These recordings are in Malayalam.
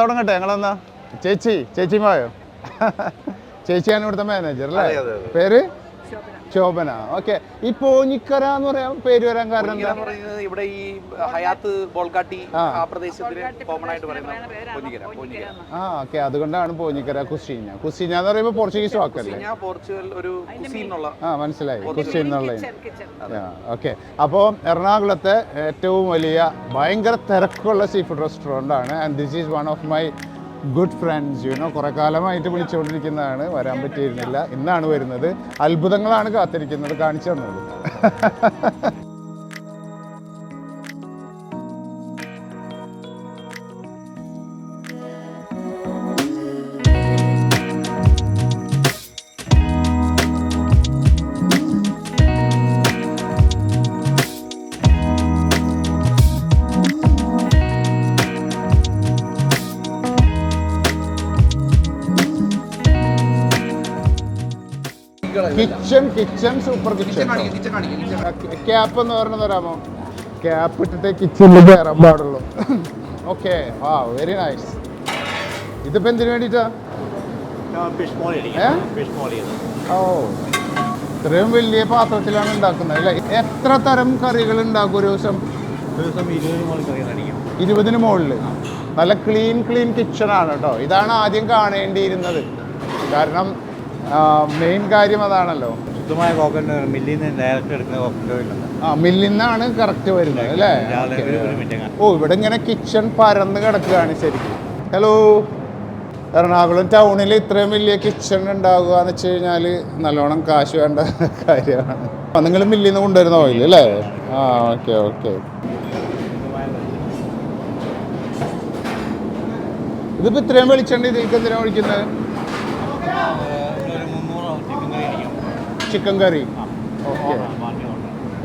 തുടങ്ങട്ടെ ഞങ്ങളെന്നാ? ചേച്ചി ചേച്ചിമായോ ചേച്ചിയാണ് ഇവിടുത്തെ മാനേജർ അല്ലേ. പേര്? ശോഭന ഓക്കെ. ഈ പോഞ്ഞിക്കര എന്ന് പറയാൻ പേര് വരാൻ കാരണം എന്താ എന്ന് പറയുന്നത് ഇവിടെ ഈ ഹയാത്ത് ബോൾഗാട്ടി ആ. ആ പ്രദേശത്തിന് കോമൺ ആയിട്ട് പറയുന്ന പൊന്നിക്കര പൊന്നിക്കര ആ ഓക്കെ. അതുകൊണ്ടാണ് പോഞ്ഞിക്കര കുസീഞ്ഞ കുസീഞ്ഞ എന്ന് പറയുമ്പോൾ പോർച്ചുഗീസ് വാക്കല്ലേ? ഞാൻ പോർച്ചുഗൽ ഒരു കുസീൻ എന്നുള്ള ആ മനസ്സിലായി. കുസീൻ എന്നുള്ള ഓക്കെ. അപ്പോൾ എറണാകുളത്തെ ഏറ്റവും വലിയ ഭയങ്കര തിരക്കുള്ള സീ ഫുഡ് റെസ്റ്റോറന്റ് ആണ്. And this is one of my good friends you know കുറേ കാലമായിട്ട് വിളിച്ചുകൊണ്ടിരിക്കുന്നതാണ് വരാൻ പറ്റിയിരുന്നില്ല. ഇന്നാണ് വരുന്നത്. അത്ഭുതങ്ങളാണ് കാത്തിരിക്കുന്നത്. കാണിച്ചു തന്നത് kitchen kitchen super kitchen cap എന്ന് പറയുന്നത് തരാമോ ക്യാപ്പ് ഇട്ടിട്ട് കിച്ചണിൽ കയറാൻ പാടുള്ളൂ. ഓക്കെ ആ വെരി നൈസ് ഇതിപ്പോ എന്തിനു വേണ്ടിട്ടാ ഓ ഇത്രയും വലിയ പാത്രത്തിലാണ് ഉണ്ടാക്കുന്നത് അല്ലേ? എത്ര തരം കറികൾ ഉണ്ടാക്കും ഒരു ദിവസം? ഇരുപതിന് മുകളിൽ നല്ല ക്ലീൻ ക്ലീൻ കിച്ചൺ ആണ് കേട്ടോ. ഇതാണ് ആദ്യം കാണേണ്ടിയിരുന്നത്. കാരണം മെയിൻ കാര്യം അതാണല്ലോ. ശുദ്ധമായ കോക്കനട്ട് മില്ലിൽ നിന്ന് ഡയറക്റ്റ് എടുക്കുന്ന കോക്കനട്ട് ഓയിൽ ആ മില്ലിൽ നിന്നാണ് കറക്റ്റ് വരുന്നത് അല്ലേ? ഓ ഇവിടെ ഇങ്ങനെ കിച്ചൺ പരന്ന് കിടക്കുകയാണ് ശരിക്കും. ഹലോ എറണാകുളം ടൗണിൽ ഇത്രയും വലിയ കിച്ചൺ ഉണ്ടാകുക എന്ന് വെച്ച് കഴിഞ്ഞാൽ നല്ലോണം കാശ് വേണ്ട കാര്യമാണ്. നിങ്ങൾ മില്ലിൽ നിന്ന് കൊണ്ടുവരുന്ന ഓയിൽ അല്ലേ? ആ ഓക്കെ ഓക്കെ ഇതിപ്പോൾ ഇത്രയും വെളിച്ചെണ്ണ ഇതിലേക്ക് എന്തിനാണ് ഒഴിക്കുന്നത്? ചിക്കൻ കറി. ഓക്കെ.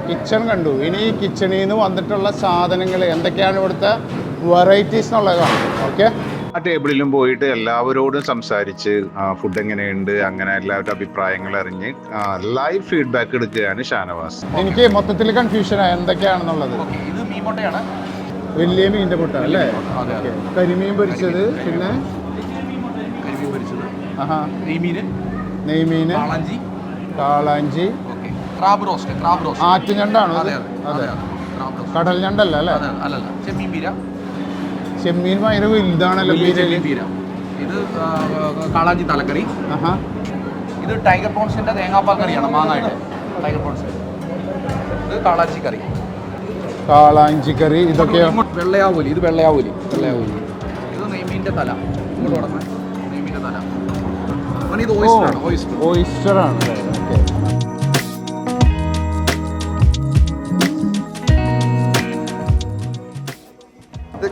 കിച്ചൺ കണ്ടു. ഇനി ഈ കിച്ചണിൽ നിന്ന് വന്നിട്ടുള്ള സാധനങ്ങൾ എന്തൊക്കെയാണ് ഇവിടുത്തെ വെറൈറ്റീസ് എന്നുള്ളത് കാണും ഓക്കെ ആ ടേബിളിലും പോയിട്ട് എല്ലാവരോടും സംസാരിച്ച് ഫുഡ് എങ്ങനെയുണ്ട് അങ്ങനെ എല്ലാവരുടെ അഭിപ്രായങ്ങൾ അറിഞ്ഞ് ലൈവ് ഫീഡ്ബാക്ക് എടുക്കുകയാണ് ഷാനവാസ്. എനിക്ക് മൊത്തത്തിൽ കൺഫ്യൂഷനാണ് എന്തൊക്കെയാണെന്നുള്ളത്. ഇത് മീൻമുട്ടയാണ് വലിയ മീന്റെ മുട്ട അല്ലേ. കരിമീൻ പൊരിച്ചത് പിന്നെ? കരിമീൻ പൊരിച്ചത്. നെയ്മീൻ. നെയ്മീൻ. കാളഞ്ചി. Crab roast crab roast. ആറ്റുഞണ്ടാണോ അതെ അതെ കടൽ ഞണ്ടല്ല അല്ലേ? അല്ലല്ല ചെമ്മീൻ പീര. ചെമ്മീൻ ഭയങ്കര വലുതാണല്ലോ. ചെമ്മീൻ പീര. ഇത് കാളാഞ്ചി തലക്കറി. ഇത് ടൈഗർ പ്രോൺസിന്റെ തേങ്ങാപ്പാൽ കറിയാണ് മാങ്ങായിട്ട് ടൈഗർ പ്രോൺസ് ഇത് കാളാഞ്ചി കറി. കാളാഞ്ചി കറി. ഇതൊക്കെ വെള്ളയാവൂലി ഇത് വെള്ളയാവൂലി. വെള്ളയാവൂലി. ഇത് നെയ്മീന്റെ തല. ഇങ്ങോട്ട് നെയ്മീന്റെ തല. ഓയിസ്റ്റർ ഇത് ആണ് ഓയിസ്റ്റർ. ഓയിസ്റ്റർ ആണ്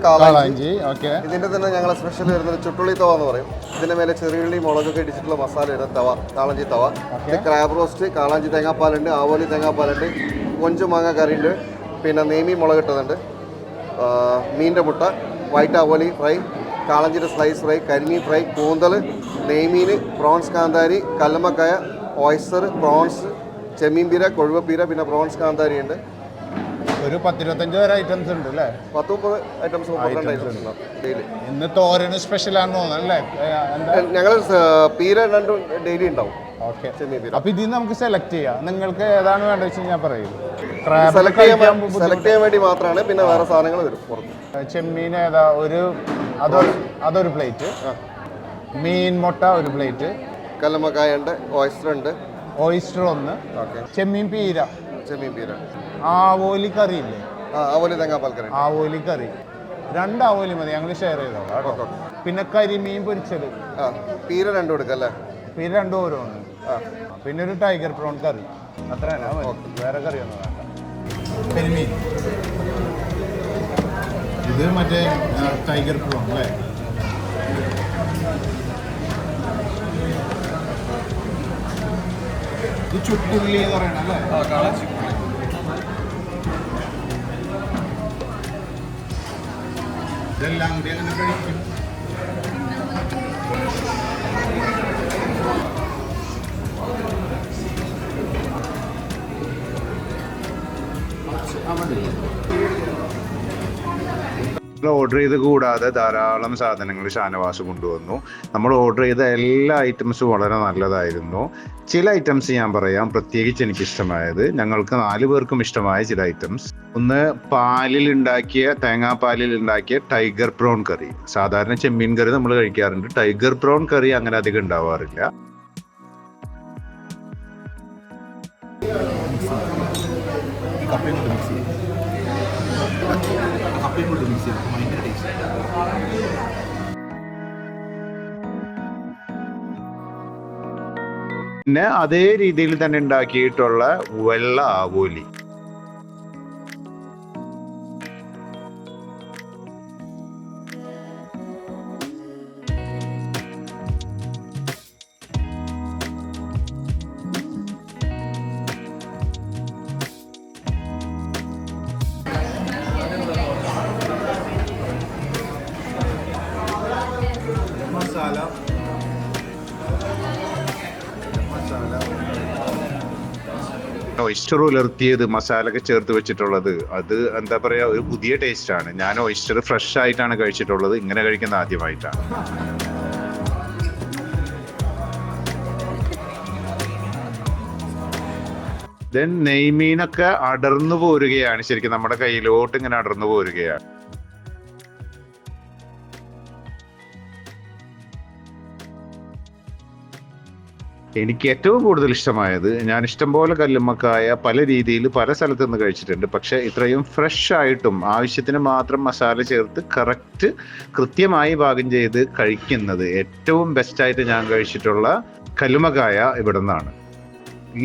കാളാഞ്ചി. കാളാഞ്ചി ഓക്കെ. ഇതിന്റെ തന്നെ ഞങ്ങൾ സ്പെഷ്യൽ വരുന്നത് ചുട്ടുള്ളി തവ എന്ന് പറയും. ഇതിന്റെ മേലെ ചെറിയുള്ളി മുളകൊക്കെ ഇടിച്ചിട്ടുള്ള മസാല വരുന്ന തവ കാളാഞ്ചി തവ. ക്രാബ് റോസ്റ്റ് കാളാഞ്ചി തേങ്ങാപ്പാലുണ്ട് ആവോലി തേങ്ങാപ്പാലുണ്ട് കൊഞ്ചു മാങ്ങ കറിയുണ്ട് പിന്നെ നേമി മുളക് ഇട്ടതുണ്ട്. മീന്റെ മുട്ട വൈറ്റ് ആവോലി ഫ്രൈ കാളഞ്ചിയുടെ സ്ലൈസ് ഫ്രൈ കരിമീൻ ഫ്രൈ കൂന്തൽ നെയ്മീൻ പ്രോൺസ് കാന്താരി കല്ലമ്മക്കായ ഓയ്സർ പ്രോൺസ് ചെമ്മീൻ പീര കൊഴുവപ്പീര പിന്നെ പ്രോൺസ് കാന്താരി ഉണ്ട് ഒരു പത്തിരുപത്തഞ്ച് വരെ ഐറ്റംസ് ഉണ്ട് അല്ലേ? പത്ത് മുപ്പത് ഐറ്റംസ് മുപ്പത്തിരണ്ട് ഐറ്റംസ് ഉണ്ടാവും ഡെയിലി ഇന്ന് തോരന് സ്പെഷ്യൽ ആണെന്ന് തോന്നുന്നു അല്ലേ? ഞങ്ങൾ പീര രണ്ടും ഡെയിലി ഉണ്ടാവും. ഓക്കെ. അപ്പൊ ഇതിൽ നമുക്ക് സെലക്ട് ചെയ്യാം. നിങ്ങൾക്ക് ഏതാണ് വേണ്ടത് വെച്ച് ഞാൻ പറയും. സെലക്ട് ചെയ്യാൻ സെലക്ട് ചെയ്യാൻ വേണ്ടി മാത്രമാണ് പിന്നെ വേറെ സാധനങ്ങൾ വരും പുറത്ത്. ചെമ്മീൻ ഏതാ? ഒരു അതൊരു അതൊരു പ്ലേറ്റ് മീൻ മുട്ട ഒരു പ്ലേറ്റ് കല്ലമ്മക്കായ ഉണ്ട് ഓയിസ്റ്റർ ഉണ്ട് ഓയിസ്റ്റർ ഒന്ന് ഓക്കെ. ചെമ്മീൻ പീര. ചെമ്മീൻ പീര. ആവോലി കറി ഇല്ലേ? ആ അതുപോലെ തേങ്ങാപ്പാൽ കറി ആവോലി കറി. രണ്ട് ആവോലി മതി ഞങ്ങൾ ഷെയർ ചെയ്തോളാം കേട്ടോ. പിന്നെ കരിമീൻ പൊരിച്ചത്. ആ പീര രണ്ടും എടുക്കാം അല്ലേ? പീര രണ്ടും ഓരോന്ന്. ആ. പിന്നെ ഒരു ടൈഗർ പ്രോൺ കറി. അത്ര. വേറെ കറിയൊന്നും വേണ്ട. കരിമീൻ. ഇത് മറ്റേ ടൈഗർ പ്രോൺ അല്ലേ? ഇത് ചുട്ടുള്ളി എന്ന് പറയണം അല്ലേ? ഇതെല്ലാം കൂടി അങ്ങനെ കഴിക്കും. ഓർഡർ ചെയ്ത് കൂടാതെ ധാരാളം സാധനങ്ങൾ ഷാനവാസ് കൊണ്ടുവന്നു. നമ്മൾ ഓർഡർ ചെയ്ത എല്ലാ ഐറ്റംസും വളരെ നല്ലതായിരുന്നു. ചില ഐറ്റംസ് ഞാൻ പറയാം. പ്രത്യേകിച്ച് എനിക്ക് ഇഷ്ടമായത് ഞങ്ങൾക്ക് നാല് പേർക്കും ഇഷ്ടമായ ചില ഐറ്റംസ് ഒന്ന് പാലിൽ ഉണ്ടാക്കിയ തേങ്ങാപ്പാലിൽ ഉണ്ടാക്കിയ ടൈഗർ പ്രോൺ കറി സാധാരണ ചെമ്മീൻ കറി നമ്മൾ കഴിക്കാറുണ്ട്. ടൈഗർ പ്രോൺ കറി അങ്ങനെ അധികം ഉണ്ടാവാറില്ല. കൊണ്ട് മിക്സ് ചെയ്യും ടേസ്റ്റ് പിന്നെ അതേ രീതിയിൽ തന്നെ ഉണ്ടാക്കിയിട്ടുള്ള വെള്ള ആവോലി. ഒയിസ്റ്റർ ഉലർത്തിയത് മസാല ഒക്കെ ചേർത്ത് വെച്ചിട്ടുള്ളത്. അത് എന്താ പറയാ ഒരു പുതിയ ടേസ്റ്റ് ആണ്. ഞാൻ ഓയിസ്റ്റർ ഫ്രഷ് ആയിട്ടാണ് കഴിച്ചിട്ടുള്ളത്. ഇങ്ങനെ കഴിക്കുന്ന ആദ്യമായിട്ടാണ്. ദെൻ നെയ്മീനൊക്കെ അടർന്നു പോരുകയാണ്. ശരിക്കും നമ്മുടെ കയ്യിലോട്ട് ഇങ്ങനെ അടർന്നു പോരുകയാണ്. എനിക്ക് ഏറ്റവും കൂടുതൽ ഇഷ്ടമായത് ഞാൻ ഇഷ്ടംപോലെ കല്ലുമ്മക്കായ പല രീതിയിൽ പല സ്ഥലത്തു നിന്ന് കഴിച്ചിട്ടുണ്ട്. പക്ഷെ ഇത്രയും ഫ്രഷ് ആയിട്ടും ആവശ്യത്തിന് മാത്രം മസാല ചേർത്ത് കറക്റ്റ് കൃത്യമായി പാകം ചെയ്ത് കഴിക്കുന്നത് ഏറ്റവും ബെസ്റ്റായിട്ട് ഞാൻ കഴിച്ചിട്ടുള്ള കല്ലുമ്മക്കായ ഇവിടെ നിന്നാണ്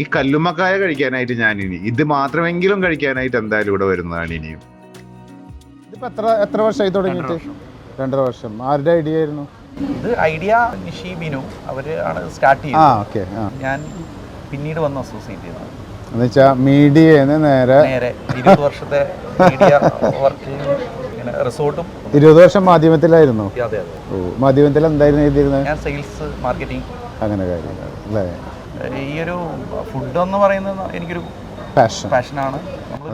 ഈ കല്ലുമ്മക്കായ കഴിക്കാനായിട്ട് ഞാൻ ഇനി ഇത് മാത്രമെങ്കിലും കഴിക്കാനായിട്ട് എന്തായാലും ഇവിടെ വരുന്നതാണ് ഇനിയും. ഇതിപ്പോ എത്ര എത്ര വർഷമായി തുടങ്ങിയിട്ട്? രണ്ടര വർഷം. ആരുടെ ഐഡിയ ആയിരുന്നു? ഇത് ഐഡിയ നിഷി ബിനു. അവർ ആണ് സ്റ്റാർട്ട് ചെയ്യുന്നത് ചെയ്തത്. ഞാൻ പിന്നീട് വന്ന് അസോസിയേറ്റ് ചെയ്തത് എന്ന് വെച്ചാൽ മീഡിയന്ന് നേരെ നേരെ ഇരുപത് വർഷത്തെ മീഡിയ വർക്ക് ഇങ്ങനെ റിസോർട്ടും ഇരുപത് വർഷം മാധ്യമത്തിലായിരുന്നു? അതെ അതെ. ഓ മാധ്യമത്തിൽ എന്തായിരുന്നു എഴുതിയിരുന്നത് ഞാൻ സെയിൽസ് മാർക്കറ്റിംഗ് അങ്ങനെ കാര്യം അല്ലേ? ഈ ഒരു ഫുഡ് എന്ന് പറയുന്നത് എനിക്കൊരു പാഷൻ പാഷനാണ്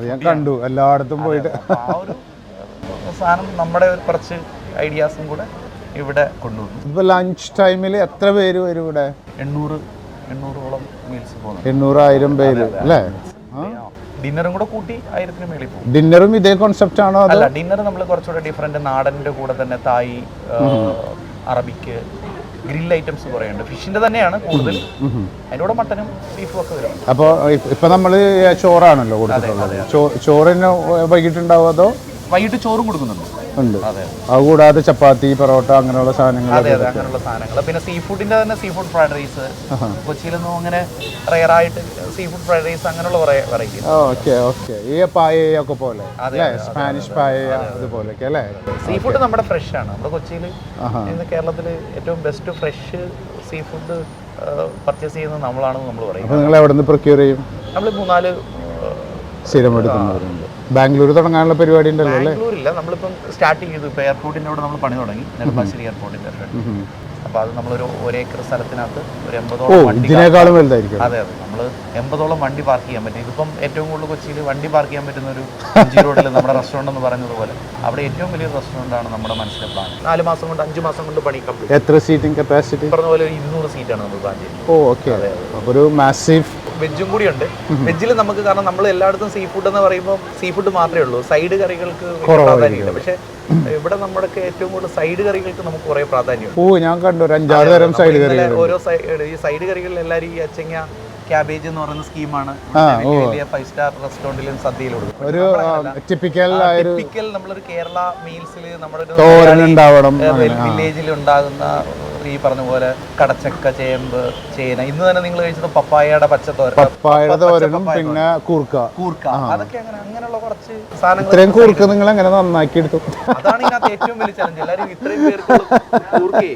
ഞാൻ കണ്ടു എല്ലായിടത്തും പോയിട്ട്. ആ ഒരു സാധനം നമ്മുടെ കുറച്ച് ഐഡിയാസും കൂടെ ഇവിടെ കൊണ്ടുവന്നു. ഇപ്പൊ ലഞ്ച് ടൈമിൽ എത്ര പേര് വരും ഇവിടെ? എണ്ണൂറ് എണ്ണൂറോളം മീൽസ് പോകുന്നു എണ്ണൂറായിരം പേര് അല്ലേ? ഡിന്നറും കൂടെ കൂട്ടി ആയിരത്തിന് മേളിൽ പോകും. ഡിന്നറും ഇതേ കോൺസെപ്റ്റ് ആണോ അല്ല ഡിന്നർ നമ്മൾ കുറച്ചുകൂടെ ഡിഫറെന്റ് നാടന്റെ കൂടെ തന്നെ തായ് അറബിക്ക് ഗ്രിൽ ഐറ്റംസ് കുറേ ഉണ്ട് ഫിഷിന്റെ തന്നെയാണ് കൂടുതൽ. അതിനോട് മട്ടനും ബീഫും ഒക്കെ വരും. അപ്പോൾ ഇപ്പൊ നമ്മൾ ചോറാണല്ലോ കൊടുക്കുന്നത് ചോറിന് വൈകിട്ടുണ്ടാവും അതോ? വൈകിട്ട് ചോറും കൊടുക്കുന്നുണ്ട്. ഉണ്ട്. അതുകൂടാതെ അത്. കൂടാതെ ചപ്പാത്തി പൊറോട്ട അങ്ങനെയുള്ള സാധനങ്ങൾ അതെ അതെ അങ്ങനെയുള്ള സാധനങ്ങൾ പിന്നെ സീ ഫുഡിന്റെ തന്നെ സീ ഫുഡ് ഫ്രൈഡ് റൈസ് കൊച്ചിയിലൊന്നും അങ്ങനെ റയറായിട്ട് സീ ഫുഡ് ഫ്രൈഡ് റൈസ് അങ്ങനെയുള്ള വെറൈറ്റി ഓക്കെ ഓക്കെ. ഈ പായയൊക്കെ പോലെ അല്ലേ? സ്പാനിഷ് പായ അതുപോലെയൊക്കെ അല്ലേ? സീ ഫുഡ് നമ്മുടെ ഫ്രഷ് ആണ്. നമ്മുടെ കൊച്ചിയിൽ. ഇന്ന് കേരളത്തിൽ ഏറ്റവും best fresh sea food purchase ചെയ്യുന്നത് നമ്മളാണെന്ന് നമ്മൾ പറയും. അപ്പോൾ നിങ്ങൾ എവിടെ നിന്ന് പ്രൊക്യൂർ ചെയ്യും? നമ്മൾ മൂന്നാൽ സ്ഥിരം എടുക്കുന്നവരുണ്ട് ബാംഗ്ലൂർ തുടങ്ങാനുള്ള പരിപാടി ഉണ്ടല്ലോ അല്ലേ? ബാംഗ്ലൂരില്ല. നമ്മളിപ്പം സ്റ്റാർട്ട് ചെയ്തു. ഇപ്പോൾ എയർപോർട്ടിന്റെ അവിടെ നമ്മൾ പണി തുടങ്ങി. നെടുമ്പാശ്ശേരി എയർപോർട്ടിന്റെ അപ്പോൾ അത് നമ്മളൊരു ഒരേക്കർ സ്ഥലത്തിനകത്ത് ഒരു എൺപതോളം വണ്ടി ഇതിനേക്കാളും വലുതായിരിക്കും. അതെ അതെ. നമ്മൾ എൺപതോളം വണ്ടി പാർക്ക് ചെയ്യാൻ പറ്റും. ഇതിപ്പം ഏറ്റവും കൂടുതൽ കൊച്ചിയിൽ വണ്ടി പാർക്ക് ചെയ്യാൻ പറ്റുന്ന ഒരു അഞ്ച് റോഡിൽ നമ്മുടെ റെസ്റ്റോറന്റ് എന്ന് പറഞ്ഞതുപോലെ അവിടെ ഏറ്റവും വലിയ റെസ്റ്റോറന്റ് ആണ് നമ്മുടെ മനസ്സിലെ പ്ലാൻ നാല് മാസം കൊണ്ട് അഞ്ച് മാസം കൊണ്ട് പണി കംപ്ലീറ്റ് എത്ര സീറ്റിംഗ് കപ്പാസിറ്റി പറഞ്ഞ പോലെ ഒരു ഇരുന്നൂറ് സീറ്റാണ് നമ്മൾ പ്ലാൻ ചെയ്യുന്നത് ഓ ഓക്കെ അതെ ഒരു മാസീവ് വെജും കൂടി ഉണ്ട് വെജിൽ നമുക്ക് കാരണം നമ്മൾ എല്ലായിടത്തും സീ ഫുഡ് എന്ന് പറയുമ്പോൾ സീ ഫുഡ് മാത്രമേ ഉള്ളൂ. സൈഡ് കറികൾക്ക് പ്രാധാന്യമില്ല. പക്ഷേ ഇവിടെ നമ്മുടെ ഏറ്റവും കൂടുതൽ സൈഡ് കറികൾക്ക് നമുക്ക് കുറേ പ്രാധാന്യം ഓ ഞാൻ കണ്ടു. അഞ്ചാറ് തരം സൈഡ് കറികൾ ഓരോ സൈഡ് ഈ സൈഡ് കറികളിൽ എല്ലാവരും ഈ അച്ചങ്ങ ക്യാബേജ് എന്ന് പറയുന്ന സ്കീമാണ് വലിയ ഫൈവ് സ്റ്റാർ റെസ്റ്റോറന്റിലും സദ്യയിലും ഒരു ടിപ്പിക്കൽ ടിപ്പിക്കൽ നമ്മളൊരു കേരള മീൽസിൽ നമ്മുടെ വില്ലേജിൽ ഉണ്ടാകുന്ന ഈ പറഞ്ഞ പോലെ കടച്ചക്ക ചേമ്പ് ചേന. ഇന്ന് തന്നെ നിങ്ങൾ കഴിച്ചത് പപ്പായയുടെ പച്ചത്തോരൻ. പപ്പായയുടെ തോരനും പിന്നെ കൂർക്ക. കൂർക്ക. അതൊക്കെ അങ്ങനെ അങ്ങനെയുള്ള കുറച്ച് സാധനങ്ങൾ ഇത്രയും കൂർക്ക നിങ്ങൾ എങ്ങനെ നന്നാക്കി എടുത്തു? അതാണ് ഇതിനകത്ത് ഏറ്റവും വലിയ ചലഞ്ച് എല്ലാവരും ഇത്രയും പേർക്ക് കൂർക്കയെ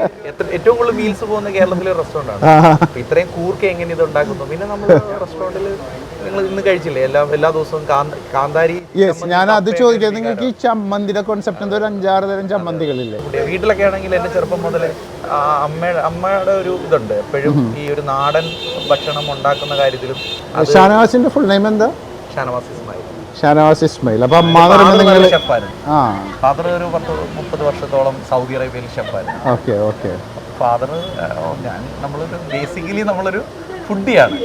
ഏറ്റവും കൂടുതൽ മീൽസ് പോകുന്ന കേരളത്തിലെ റെസ്റ്റോറന്റ് ആണ്. ഇത്രയും കൂർക്ക എങ്ങനെ ഇത് ഉണ്ടാക്കുന്നു? പിന്നെ നമ്മൾ റെസ്റ്റോറന്റിൽ നിങ്ങൾ ഇന്ന് കഴിച്ചില്ലേ? എല്ലാ എല്ലാ ദിവസവും കാന്താരി യെസ് ഞാൻ അത് ചോദിക്കാം നിങ്ങൾക്ക് ഈ ചമ്മന്തിയുടെ കോൺസെപ്റ്റ് എന്തോ ഒരു അഞ്ചാറ് തരം ചമ്മന്തികളില്ലേ വീട്ടിലൊക്കെ ആണെങ്കിൽ എന്റെ ചെറുപ്പം മുതൽ അമ്മയുടെ അമ്മയുടെ ഒരു ഇതുണ്ട്. എപ്പോഴും ഈ ഒരു നാടൻ ഭക്ഷണം ഉണ്ടാക്കുന്ന കാര്യത്തിലും ഷാനവാസിന്റെ ഫുൾ നെയിം എന്താ? ഷാനവാസ് ഇസ്മായിൽ. ഷാനവാസ് ഇസ്മായിൽ. അപ്പൊ അമ്മ ഫാദർ ഒരു പത്ത് മുപ്പത് വർഷത്തോളം സൗദി അറേബ്യയിൽ ഷെഫായിരുന്നു ഓക്കെ ഓക്കെ. ഫാദർ ഞാൻ നമ്മളൊരു ബേസിക്കലി നമ്മളൊരു ഫുഡിയാണ്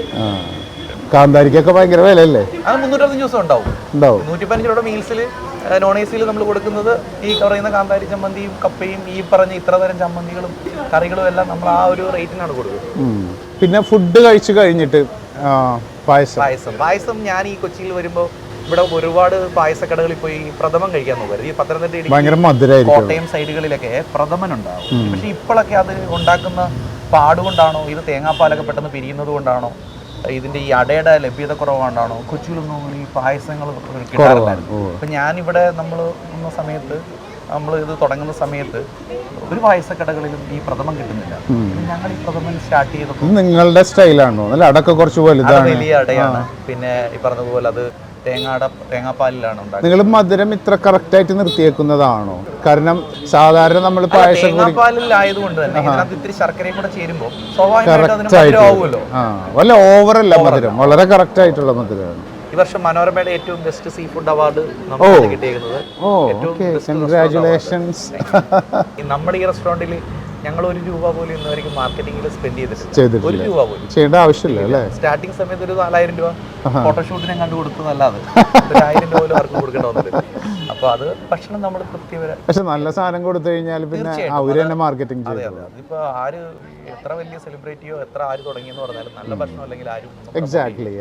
കാന്താരിക്കൊക്കെ ഭയങ്കര വിലയല്ലേ? അത് മുന്നൂറ്റഞ്ച് ദിവസം ഉണ്ടാവും. ഉണ്ടാവും. നൂറ്റി പതിനഞ്ച് രൂപയുടെ മീൽസിൽ നോൺ എ സിയിൽ നമ്മൾ കൊടുക്കുന്നത് ഈ പറയുന്ന കാന്താരി ചമ്മന്തിയും കപ്പയും ഈ പറഞ്ഞ ഇത്ര തരം ചമ്മന്തികളും കറികളും എല്ലാം നമ്മൾ ആ ഒരു റേറ്റിനാണ് കൊടുക്കുന്നത്. പിന്നെ ഫുഡ് കഴിച്ചു കഴിഞ്ഞിട്ട് പായസം. പായസം. പായസം ഞാൻ ഈ കൊച്ചിയിൽ വരുമ്പോൾ ഇവിടെ ഒരുപാട് പായസക്കടകളിൽ പോയി പ്രഥമം കഴിക്കാൻ നോക്കരുത്. ഈ പത്തനംതിട്ട കോട്ടയം സൈഡുകളിലൊക്കെ പ്രഥമൻ ഉണ്ടാവും പക്ഷെ ഇപ്പോഴൊക്കെ അത് ഉണ്ടാക്കുന്ന പാടുകൊണ്ടാണോ ഇത് തേങ്ങാപ്പാലൊക്കെ പെട്ടെന്ന് പിരിയുന്നത് കൊണ്ടാണോ ഇതിന്റെ ഈ അടയുടെ ലഭ്യത കുറവാണ്ടാണോ? കൊച്ചിയിലൊന്നും അങ്ങനെ ഈ പായസങ്ങൾ കിട്ടാറില്ലായിരുന്നു അപ്പൊ ഞാനിവിടെ നമ്മൾ വന്ന സമയത്ത് നമ്മൾ ഇത് തുടങ്ങുന്ന സമയത്ത് ഒരു പായസക്കടകളിലും ഈ പ്രഥമം കിട്ടുന്നില്ല. ഞങ്ങൾ ഈ പ്രഥമം സ്റ്റാർട്ട് ചെയ്തപ്പോൾ നിങ്ങളുടെ സ്റ്റൈലാണോ അല്ല അടക്ക കുറച്ച് വലുതാണ്. വലിയ അടയാണ്. പിന്നെ ഈ പറഞ്ഞതുപോലെ അത് തേങ്ങാട തേങ്ങാപ്പാലിലാണ് ഉണ്ടാക്കുന്നത്. നിങ്ങൾ മധുരം ഇത്ര കറക്റ്റ് ആയിട്ട് നിർത്തിയേക്കുന്നതാണോ? കാരണം സാധാരണ നമ്മൾ പായസം തേങ്ങാപ്പാലിലായതുകൊണ്ട് തന്നെ ഇതിനകത്ത് ഇത്തിരി ശർക്കരയും കൂടെ ചേരുമ്പോൾ സ്വാഭാവികമായിട്ട് അതിന് മധുരമാവുമല്ലോ ആ വല്ല ഓവറല്ല മധുരം. വളരെ കറക്റ്റ് ആയിട്ടുള്ള മധുരമാണ്. ഈ വർഷം മനോരമയുടെ ഏറ്റവും ബെസ്റ്റ് സീ ഫുഡ് അവാർഡ് നമുക്ക് കിട്ടിയിരിക്കുന്നത് ഏറ്റവും best കൺഗ്രാറ്റുലേഷൻസ് ഈ നമ്മുടെ ഈ റെസ്റ്റോറന്റിൽ ഞങ്ങൾ ഒരു രൂപ പോലും ഇന്ന് വരെയും മാർക്കറ്റിംഗിൽ സ്പെൻഡ് ചെയ്തിട്ടില്ല. ഒരു രൂപ പോലും ചെയ്യേണ്ട ആവശ്യമില്ല അല്ലേ? സ്റ്റാർട്ടിങ് സമയത്ത് ഒരു നാലായിരം രൂപ ഫോട്ടോഷൂട്ടിനെ കണ്ടു ഒരു ആയിരം രൂപ പോലും ആർക്കും കൊടുക്കേണ്ട വന്നില്ല അപ്പോൾ അത് ഭക്ഷണം നമ്മൾ തൃപ്തി വരെ പക്ഷെ നല്ല സാധനം കൊടുത്തു കഴിഞ്ഞാൽ പിന്നെ. അവർ തന്നെ മാർക്കറ്റിംഗ് അതെ അതെ. അതിപ്പോ ആര് എത്ര വലിയ സെലിബ്രിറ്റിയോ എത്ര ആര് തുടങ്ങിയെന്ന് പറഞ്ഞാലും നല്ല ഭക്ഷണം അല്ലെങ്കിൽ ആരും എക്സാക്ട്ലി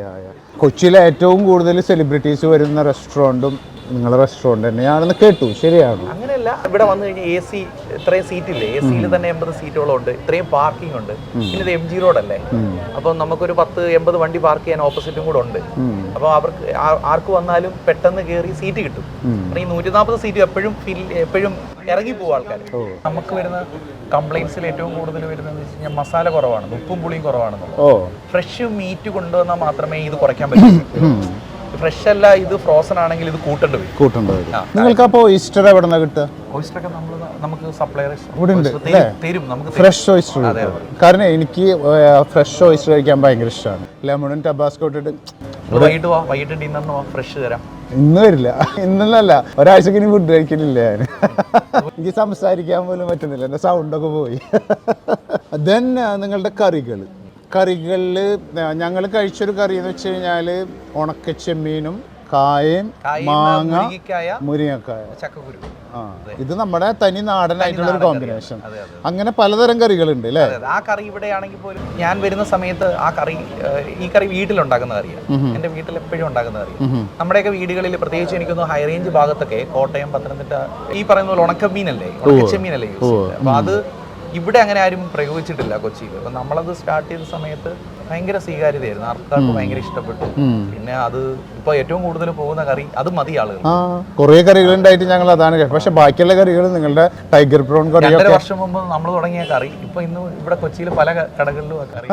കൊച്ചിയിലെ ഏറ്റവും കൂടുതൽ സെലിബ്രിറ്റീസ് വരുന്ന റെസ്റ്റോറന്റും നിങ്ങളുടെ റെസ്റ്റോറന്റ് തന്നെയാണെന്ന് കേട്ടു. ശരിയാണ്. അങ്ങനെയല്ല ഇവിടെ വന്നു കഴിഞ്ഞാൽ എ സി ഇത്രയും സീറ്റില്ലേ എ സിയിൽ തന്നെ എൺപത് സീറ്റോളം ഉണ്ട് ഇത്രയും പാർക്കിംഗ് ഉണ്ട്. പിന്നെ ഇത് എം ജി റോഡ് അല്ലേ? അപ്പം നമുക്കൊരു പത്ത് എൺപത് വണ്ടി പാർക്ക് ചെയ്യാൻ ഓപ്പോസിറ്റും കൂടെ ഉണ്ട്. അപ്പോൾ അവർക്ക് ആർക്ക് വന്നാലും പെട്ടെന്ന് കയറി സീറ്റ് കിട്ടും. ഈ നൂറ്റി നാൽപ്പത് സീറ്റ് എപ്പോഴും ഫിൽ എപ്പോഴും ഇറങ്ങി പോകും ആൾക്കാർ നമുക്ക് വരുന്ന കംപ്ലൈൻസിൽ ഏറ്റവും കൂടുതൽ വരുന്നത് വെച്ച് കഴിഞ്ഞാൽ മസാല കുറവാണ് ഉപ്പും പുളിയും കുറവാണെന്ന് ഓ. ഫ്രഷ് മീറ്റ് കൊണ്ടുവന്നാൽ മാത്രമേ ഇത് കുറയ്ക്കാൻ പറ്റൂ. ഫ്രഷ് അല്ല ഇത് ഫ്രോസൺ ആണെങ്കിൽ ഇത് കൂട്ടേണ്ടി വരും. കൂട്ടേണ്ടി വരും. നിങ്ങൾക്ക് അപ്പോൾ ഓയിസ്റ്റർ എവിടെ നിന്നാണ് കിട്ടുക? ഓയിസ്റ്റർ ഒക്കെ നമ്മൾ നമുക്ക് സപ്ലയേഴ്സ് ഇവിടെ ഉണ്ട്, തരും നമുക്ക് ഫ്രഷ് ഓയിസ്റ്റർ കാരണം എനിക്ക് ഫ്രഷ് ഓയിസ്റ്റർ കഴിക്കാൻ ഭയങ്കര ഇഷ്ടമാണ്. ലെമണും ടബാസ്കോ ഇട്ടിട്ട് വൈകിട്ട് വാ വൈകിട്ട് ഡിന്നറിന് വാ ഫ്രഷ് തരാം. ഇന്ന് വരില്ല. ഇന്നല്ല ഒരാഴ്ചക്ക് ഇനി ഫുഡ് കഴിക്കുന്നില്ല ഞാൻ. എനിക്ക് സംസാരിക്കാൻ പോലും പറ്റുന്നില്ല. എന്റെ സൗണ്ടൊക്കെ പോയി. ദെൻ നിങ്ങളുടെ കറികൾ കറികളിൽ ഞങ്ങൾ കഴിച്ചൊരു കറി എന്ന് വെച്ച് കഴിഞ്ഞാൽ ഉണക്കച്ചെമ്മീനും കായയും കായും മാങ്ങ മുരിങ്ങക്കായ ചക്കക്കുരു. ആ ഇത് നമ്മുടെ തനി നാടനായിട്ടുള്ള ഒരു കോമ്പിനേഷൻ. അങ്ങനെ പലതരം കറികളുണ്ട് അല്ലേ. ആ കറി ഇവിടെയാണെങ്കിൽ പോലും ഞാൻ വരുന്ന സമയത്ത് ആ കറി ഈ കറി വീട്ടിലുണ്ടാക്കുന്ന കറിയാണ്. എന്റെ വീട്ടിൽ എപ്പോഴും ഉണ്ടാക്കുന്ന കറിയാണ്. നമ്മുടെയൊക്കെ വീടുകളിൽ പ്രത്യേകിച്ച് എനിക്കൊന്ന് ഹൈ റേഞ്ച് ഭാഗത്തൊക്കെ കോട്ടയം പത്തനംതിട്ട ഈ പറയുന്ന പോലെ ഉണക്കമീനല്ലേ? ഉണക്കച്ചെമ്മീനല്ലേ യൂസ് അപ്പൊ അത് ഇവിടെ അങ്ങനെ ആരും പ്രയോഗിച്ചിട്ടില്ല കൊച്ചിയിൽ. അപ്പൊ നമ്മളത് സ്റ്റാർട്ട് ചെയ്ത സമയത്ത് ഭയങ്കര സ്വീകാര്യതയായിരുന്നു. ആൾക്കാർക്ക് ഭയങ്കര ഇഷ്ടപ്പെട്ടു. പിന്നെ അത് ഇപ്പൊ ഏറ്റവും കൂടുതൽ പോകുന്ന കറി അത് മതി ആളുകൾ. ആ കുറേ കറികൾ ഉണ്ടായിട്ട് ഞങ്ങൾ അതാണ്. പക്ഷെ ബാക്കിയുള്ള കറികൾ നിങ്ങളുടെ ടൈഗർ പ്രോൺ രണ്ടര കറിയൊക്കെ വർഷം മുമ്പ് നമ്മൾ തുടങ്ങിയ കറി ഇപ്പൊ ഇന്ന് ഇവിടെ കൊച്ചിയിൽ പല ക- കടകളിലും ആ കറി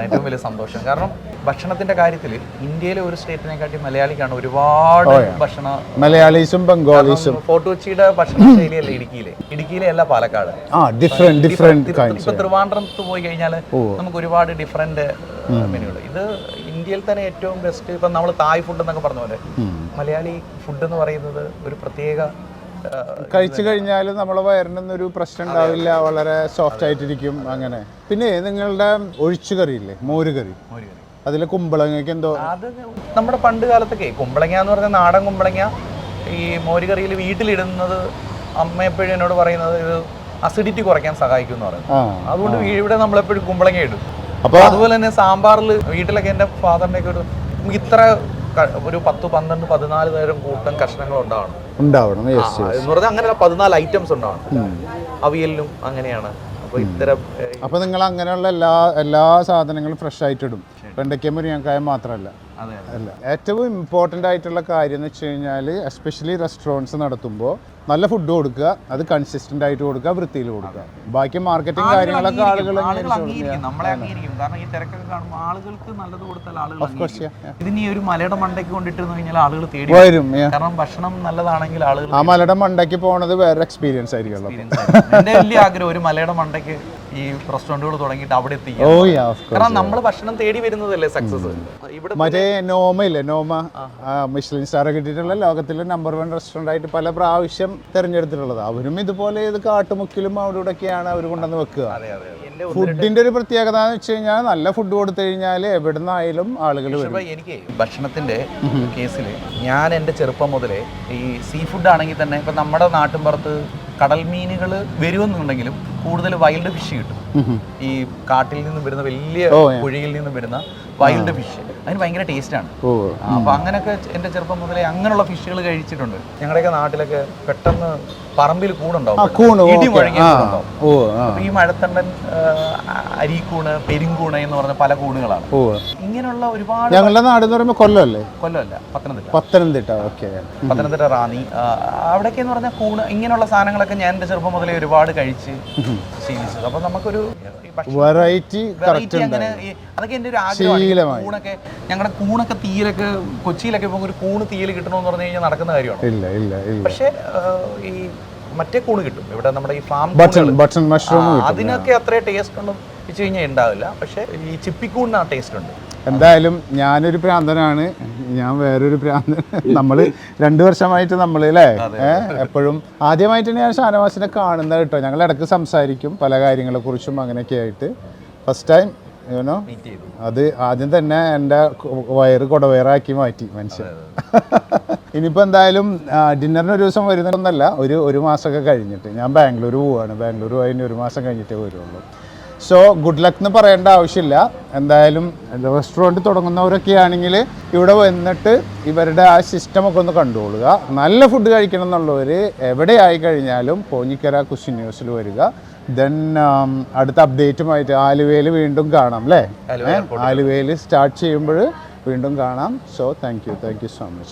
ഏറ്റവും വലിയ സന്തോഷം. കാരണം ഭക്ഷണത്തിന്റെ കാര്യത്തിൽ ഇന്ത്യയിലെ ഒരു സ്റ്റേറ്റിനെക്കാട്ടി മലയാളിക്കാണ് ഒരുപാട് ഭക്ഷണ മലയാളീസും ബംഗാളീസും. ഫോർട്ട് കൊച്ചിയുടെ ഭക്ഷണ ശൈലിയല്ല ഇടുക്കിയിലെ? ഇടുക്കിയിലെ അല്ല പാലക്കാട്. ആ ഡിഫറെന്റ് ഡിഫറെന്റ് ഇപ്പൊ ഇപ്പൊ ട്രിവാൻഡ്രത്ത് പോയി കഴിഞ്ഞാൽ നമുക്ക് ഒരുപാട് ഡിഫറെന്റ് മെനുകൾ ഇത് ഇന്ത്യയിൽ തന്നെ ഏറ്റവും ബെസ്റ്റ് ഇപ്പം നമ്മൾ തായ് ഫുഡ് എന്നൊക്കെ പറഞ്ഞ പോലെ മലയാളി ഫുഡ് എന്ന് പറയുന്നത് ഒരു പ്രത്യേക കഴിച്ചു കഴിഞ്ഞാൽ നമ്മളെ വയറിനൊന്നൊരു പ്രശ്നം ഉണ്ടാവില്ല വളരെ സോഫ്റ്റ് ആയിട്ടിരിക്കും അങ്ങനെ. പിന്നെ നിങ്ങളുടെ ഒഴിച്ചു ഇല്ലേ മോര് കറി മോര് കറി. അതിൽ കുമ്പളങ്ങയ്ക്ക് എന്തോ അത് നമ്മുടെ പണ്ട് കാലത്തൊക്കെ കുമ്പളങ്ങ എന്ന് പറഞ്ഞ നാടൻ കുമ്പളങ്ങ ഈ മോരുകറിയിൽ വീട്ടിലിടുന്നത് അമ്മ എപ്പോഴും എന്നോട് പറയുന്നത് ഇത് അസിഡിറ്റി കുറയ്ക്കാൻ സഹായിക്കും എന്ന് പറയുന്നത് അതുകൊണ്ട് ഇവിടെ നമ്മളെപ്പോഴും കുമ്പളങ്ങ ഇടും. അപ്പൊ അതുപോലെ തന്നെ സാമ്പാറിൽ വീട്ടിലൊക്കെ എന്റെ ഫാദറിനെ ഒരു ഇത്ര ഒരു പത്ത് പന്ത്രണ്ട് പതിനാല് നേരം കൂട്ടം കഷ്ണങ്ങൾ ഉണ്ടാവണം. ഉണ്ടാവണം. എന്ന് പറഞ്ഞാൽ അങ്ങനെ പതിനാല് ഐറ്റംസ് ഉണ്ടാവണം. അവിയലിലും അങ്ങനെയാണ്. അപ്പൊ നിങ്ങൾ അങ്ങനെയുള്ള എല്ലാ എല്ലാ സാധനങ്ങളും ഫ്രഷ് ആയിട്ട് ഇടും വെണ്ടയ്ക്ക മുരിങ്ങക്കായ മാത്രമല്ല. അല്ല. ഏറ്റവും ഇമ്പോർട്ടന്റ് ആയിട്ടുള്ള കാര്യം എന്ന് വെച്ച് കഴിഞ്ഞാൽ എസ്പെഷ്യലി റെസ്റ്റോറന്റ്സ് നടത്തുമ്പോൾ നല്ല ഫുഡ് കൊടുക്കുക അത് കൺസിസ്റ്റന്റ് ആയിട്ട് കൊടുക്കുക വൃത്തിയിൽ കൊടുക്കുക. ബാക്കി മാർക്കറ്റിംഗ് കാര്യങ്ങളൊക്കെ ആളുകൾ നമ്മളെ അംഗീകരിക്കും. കാരണം ഈ തിരക്കൊക്കെ കാണുമ്പോൾ ആളുകൾക്ക് നല്ലത് കൊടുത്താൽ ആളുകൾ അംഗീകരിക്കും. yeah, ഇതിന് ഈ ഒരു മലയുടെ മണ്ടയ്ക്ക് കൊണ്ടിട്ടിരുന്നു കഴിഞ്ഞാൽ ആളുകൾ തേടി വരും. കാരണം ഭക്ഷണം നല്ലതാണെങ്കിൽ ആളുകൾ ആ മലയുടെ മണ്ടയ്ക്ക് പോണത് വേറെ എക്സ്പീരിയൻസ് ആയിരിക്കും. എന്റെ വലിയ ആഗ്രഹം ഒരു മലയുടെ മണ്ടയ്ക്ക് ഈ റെസ്റ്റോറന്റുകൾ തുടങ്ങിയിട്ട് അവിടെ എത്തി ഓഫ് കാരണം നമ്മൾ ഭക്ഷണം തേടി വരുന്നതല്ലേ സക്സസ് ഇവിടെ മറ്റേ നോമ ഇല്ലേ? നോമ മിഷലിൻ സ്റ്റാർ കിട്ടിയിട്ടുള്ള ലോകത്തിലെ നമ്പർ വൺ റെസ്റ്റോറന്റ് ആയിട്ട് പല പ്രാവശ്യം തിരഞ്ഞെടുത്തിട്ടുള്ളത്. അവരും ഇതുപോലെ ഇത് കാട്ടുമുക്കിലും അവിടെ ഇവിടെയൊക്കെയാണ് അവർ കൊണ്ടുവന്ന് വെക്കുക. ഫുഡിന്റെ ഒരു പ്രത്യേകത എന്ന് വെച്ച് കഴിഞ്ഞാൽ നല്ല ഫുഡ് കൊടുത്തു കഴിഞ്ഞാൽ എവിടെ നിന്നായാലും ആളുകൾ എനിക്ക് ഭക്ഷണത്തിന്റെ കേസിൽ ഞാൻ എന്റെ ചെറുപ്പം മുതലേ ഈ സീ ഫുഡ് ആണെങ്കിൽ തന്നെ ഇപ്പം നമ്മുടെ നാട്ടിൻപുറത്ത് കടൽ മീനുകൾ വരുമെന്നുണ്ടെങ്കിലും കൂടുതൽ വൈൽഡ് ഫിഷ് കിട്ടും. ഈ കാട്ടിൽ നിന്നും വരുന്ന വലിയ കുഴിയിൽ നിന്നും വരുന്ന വൈൽഡ് ഫിഷ് അതിന് ഭയങ്കര ടേസ്റ്റാണ് ആണ്. അപ്പൊ അങ്ങനെയൊക്കെ എന്റെ ചെറുപ്പം മുതലേ അങ്ങനെയുള്ള ഫിഷുകൾ കഴിച്ചിട്ടുണ്ട്. ഞങ്ങളുടെയൊക്കെ നാട്ടിലൊക്കെ പെട്ടെന്ന് പറമ്പിൽ കൂടുണ്ടാവും ഇടി ഈ മഴത്തണ്ടൻ അരീക്കൂണ് പെരുങ്കൂണ് എന്ന് പറഞ്ഞ പല കൂണുകളാണ്. ഇങ്ങനെയുള്ള ഒരുപാട് ഞങ്ങളുടെ നാട് എന്ന് പറയുമ്പോൾ കൊല്ലമല്ലേ? കൊല്ലമല്ല പത്തനംതിട്ട. പത്തനംതിട്ട ഓക്കെ. പത്തനംതിട്ട റാന്നി. അവിടെയൊക്കെ എന്ന് പറഞ്ഞാൽ കൂണ് ഇങ്ങനെയുള്ള സാധനങ്ങളൊക്കെ ഞാൻ എന്റെ ചെറുപ്പം മുതലേ ഒരുപാട് കഴിച്ച് ശീലിച്ചത്. അപ്പൊ നമുക്കൊരു ഭക്ഷണം. വെറൈറ്റി അങ്ങനെ ഈ- അതൊക്കെ എന്റെ ഒരു ആഗ്രഹമാണ്. ശീലമായി. കൂണൊക്കെ ഞങ്ങളുടെ കൂണൊക്കെ തീയിലൊക്കെ കൊച്ചിയിലൊക്കെ പോകുമ്പോൾ ഒരു കൂണ് തീയിൽ കിട്ടണമെന്ന് പറഞ്ഞു കഴിഞ്ഞാൽ നടക്കുന്ന കാര്യമാണ്? ഇല്ല ഇല്ല ഇല്ല. പക്ഷേ ആ, ഈ മറ്റേ കൂണ് കിട്ടും. ഇവിടെ നമ്മുടെ ഈ ഫാം ബട്ടൺ ബട്ടൺ മഷ്റൂം അതിനൊക്കെ അത്ര ടേസ്റ്റ് ഉണ്ടോ വെച്ച് കഴിഞ്ഞാൽ ഉണ്ടാവില്ല. പക്ഷേ ഈ ചിപ്പിക്കൂണിന് ആ ടേസ്റ്റ് ഉണ്ട്. എന്തായാലും ഞാനൊരു പ്രാന്തനാണ് ഞാൻ വേറൊരു പ്രാന്തൻ നമ്മൾ രണ്ടു വർഷമായിട്ട് നമ്മൾ അല്ലേ എപ്പോഴും ആദ്യമായിട്ട് ഞാൻ ഷാനവാസിനെ കാണുന്നത് കേട്ടോ. ഞങ്ങൾ ഇടയ്ക്ക് സംസാരിക്കും പല കാര്യങ്ങളെക്കുറിച്ചും അങ്ങനെയൊക്കെ ആയിട്ട്. ഫസ്റ്റ് ടൈം യുനോ മീറ്റ് ചെയ്തു. അത് ആദ്യം തന്നെ എന്റെ വയറ് കുടവയറാക്കി മാറ്റി മനുഷ്യൻ. ഇനിയിപ്പോൾ എന്തായാലും ഡിന്നറിന് ഒരു ദിവസം വരുന്നൊന്നല്ല ഒരു ഒരു മാസമൊക്കെ കഴിഞ്ഞിട്ട്. ഞാൻ ബാംഗ്ലൂർ പോവാണ്. ബാംഗ്ലൂർ പോയതിന് ഒരു മാസം കഴിഞ്ഞിട്ടേ വരുള്ളൂ. സോ ഗുഡ് ലക്ക് എന്ന് പറയേണ്ട ആവശ്യമില്ല. എന്തായാലും റെസ്റ്റോറന്റ് തുടങ്ങുന്നവരൊക്കെ ആണെങ്കിൽ ഇവിടെ വന്നിട്ട് ഇവരുടെ ആ സിസ്റ്റമൊക്കെ ഒന്ന് കണ്ടുകൊള്ളുക. നല്ല ഫുഡ് കഴിക്കണം എന്നുള്ളവർ എവിടെ ആയി കഴിഞ്ഞാലും പോഞ്ഞിക്കര കുശി ന്യൂസിൽ വരിക. ദെൻ അടുത്ത അപ്ഡേറ്റുമായിട്ട് ആലുവയിൽ വീണ്ടും കാണാം അല്ലേ ആലുവ ആലുവയിൽ സ്റ്റാർട്ട് ചെയ്യുമ്പോൾ വീണ്ടും കാണാം. So thank you thank you so much